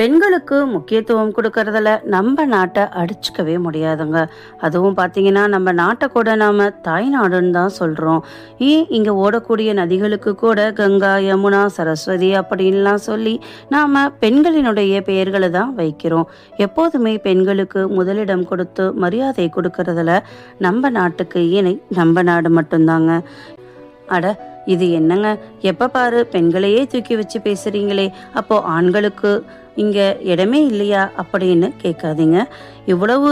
பெண்களுக்கு முக்கியத்துவம் கொடுக்கறதுல நம்ம நாட்டை அடிச்சுக்கவே முடியாதுங்க. அதுவும் பார்த்தீங்கன்னா நம்ம நாட்டை கூட நாம் தாய்நாடுன்னு தான் சொல்கிறோம் ஏன் இங்கே ஓடக்கூடிய நதிகளுக்கு கூட கங்கா யமுனா சரஸ்வதி அப்படின்லாம் சொல்லி நாம் பெண்களினுடைய பெயர்களை தான் வைக்கிறோம். எப்போதுமே பெண்களுக்கு முதலிடம் கொடுத்து மரியாதை கொடுக்கறதுல நம்ம நாட்டுக்கு இணை நம்ம நாடு மட்டும்தாங்க. அட இது என்னங்க? எப்போ பாரு பெண்களையே தூக்கி வச்சு பேசுகிறீங்களே அப்போ ஆண்களுக்கு இங்கே இடமே இல்லையா அப்படின்னு கேட்காதீங்க. இவ்வளவு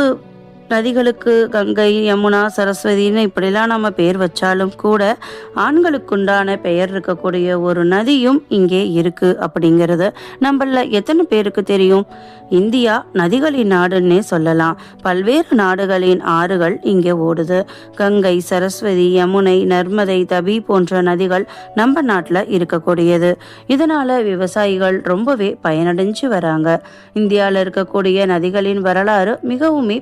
நதிகளுக்கு கங்கை யமுனா சரஸ்வதின்னு இப்படிலாம் நம்ம பேர் வச்சாலும் கூட ஆண்களுக்குண்டான பெயர் இருக்கக்கூடிய ஒரு நதியும் இங்கே இருக்கு அப்படிங்கிறது நம்மள எத்தனை பேருக்கு தெரியும்? இந்தியா நதிகளின் நாடுன்னே சொல்லலாம். பல்வேறு நாடுகளின் ஆறுகள் இங்கே ஓடுது. கங்கை சரஸ்வதி யமுனை நர்மதை தபி போன்ற நதிகள் நம்ம நாட்டில் இருக்கக்கூடியது. இதனால விவசாயிகள் ரொம்பவே பயனடைஞ்சு வராங்க. இந்தியாவில் இருக்கக்கூடிய நதிகளின் வரலாறு மிகவுமே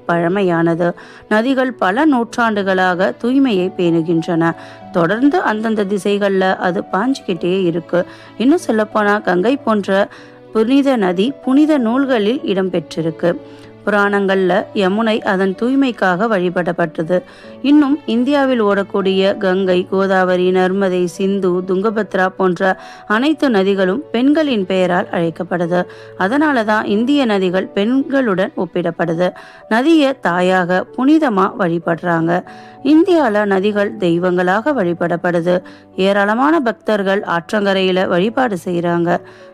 தூய்மையானது நதிகள் பல நூற்றாண்டுகளாக தூய்மையை பேணுகின்றன. தொடர்ந்து அந்தந்த திசைகளில் அது பாஞ்சுக்கிட்டே இருக்கு. இன்னும் சொல்லப்போனால் கங்கை போன்ற புனித நதி புனித நூல்களில் இடம்பெற்றிருக்கு. புராணங்களில் யமுனை அதன் தூய்மைக்காக வழிபடப்பட்டது. இன்னும் இந்தியாவில் ஓடக்கூடிய கங்கை கோதாவரி நர்மதை சிந்து துங்கபத்ரா போன்ற அனைத்து நதிகளும் பெண்களின் பெயரால் அழைக்கப்படுது. அதனால தான் இந்திய நதிகள் பெண்களுடன் ஒப்பிடப்படுது. நதியை தாயாக புனிதமாக வழிபடுறாங்க. இந்தியாவில் நதிகள் தெய்வங்களாக வழிபடப்படுது. ஏராளமான பக்தர்கள் ஆற்றங்கரையில் வழிபாடு செய்கிறாங்க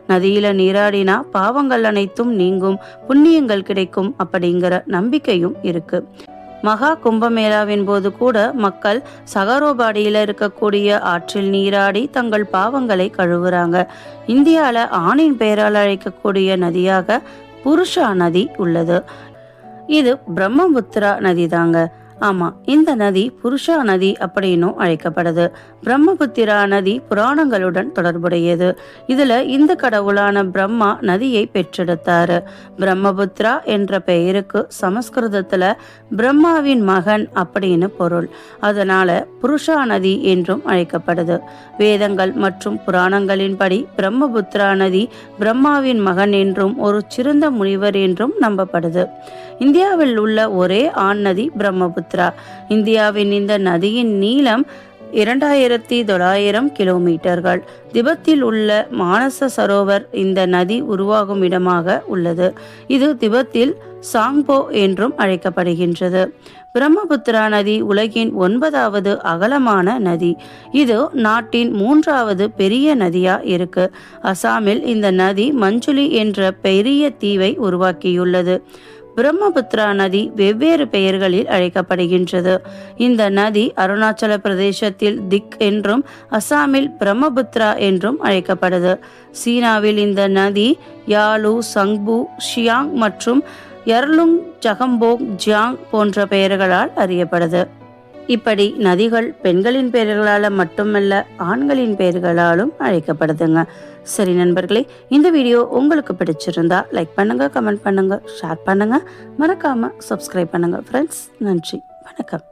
நதியில நீராடினா பாவங்கள் அனைத்தும் நீங்கும் புண்ணியங்கள் கிடைக்கும் அப்படிங்கிற நம்பிக்கையும் இருக்கு. மகா கும்பமேளாவின் போது கூட மக்கள் சகரோபாடியில் இருக்கக்கூடிய ஆற்றில் நீராடி தங்கள் பாவங்களை கழுவுறாங்க. இந்தியாவில் ஆணின் பெயரால் அழைக்கக்கூடிய நதியாக புருஷா நதி உள்ளது. இது பிரம்மபுத்திரா நதி தாங்க ஆமாம் இந்த நதி புருஷா நதி அப்படின்னும் அழைக்கப்படுது. பிரம்மபுத்திரா நதி புராணங்களுடன் தொடர்புடையது. இதுல இந்த கடவுளான பிரம்மா நதியை பெற்றெடுத்தாரு. பிரம்மபுத்திரா என்ற பெயருக்கு சமஸ்கிருதத்துல பிரம்மாவின் மகன் அப்படின்னு பொருள். அதனால புருஷா நதி என்றும் அழைக்கப்படுது. வேதங்கள் மற்றும் புராணங்களின்படி பிரம்மபுத்திரா நதி பிரம்மாவின் மகன் என்றும் ஒரு சிறந்த முனிவர் என்றும் நம்பப்படுது. இந்தியாவில் உள்ள ஒரே ஆண் நதி பிரம்மபுத்திரா. இந்தியாவின் இந்த நதியின் நீளம் இரண்டாயிரத்தி தொள்ளாயிரம் கிலோமீட்டர்கள். திபெத்தில் உள்ள மானச சரோவர் இந்த நதி உருவாகும் இடமாக உள்ளது. இது திபெத்தில் சாங்போ என்றும் அழைக்கப்படுகின்றது. பிரம்மபுத்திரா நதி உலகின் ஒன்பதாவது அகலமான நதி. இது நாட்டின் மூன்றாவது பெரிய நதியா இருக்கு. அசாமில் இந்த நதி மஞ்சுளி என்ற பெரிய தீவை உருவாக்கியுள்ளது. பிரம்மபுத்திரா நதி வெவ்வேறு பெயர்களில் அழைக்கப்படுகின்றது. இந்த நதி அருணாச்சல பிரதேசத்தில் திக் என்றும் அசாமில் பிரம்மபுத்திரா என்றும் அழைக்கப்படுது. சீனாவில் இந்த நதி யாலு சங்பு ஷியாங் மற்றும் யர்லுங் ஜகம்போங் ஜியாங் போன்ற பெயர்களால் அறியப்படுது. இப்படி நதிகள் பெண்களின் பெயர்களால் மட்டுமல்ல ஆண்களின் பெயர்களாலும் அழைக்கப்படுதுங்க. சரி நண்பர்களே இந்த வீடியோ உங்களுக்கு பிடிச்சிருந்தா லைக் பண்ணுங்க கமெண்ட் பண்ணுங்க ஷேர் பண்ணுங்க. மறக்காம சப்ஸ்கிரைப் பண்ணுங்க ஃப்ரெண்ட்ஸ் நன்றி வணக்கம்.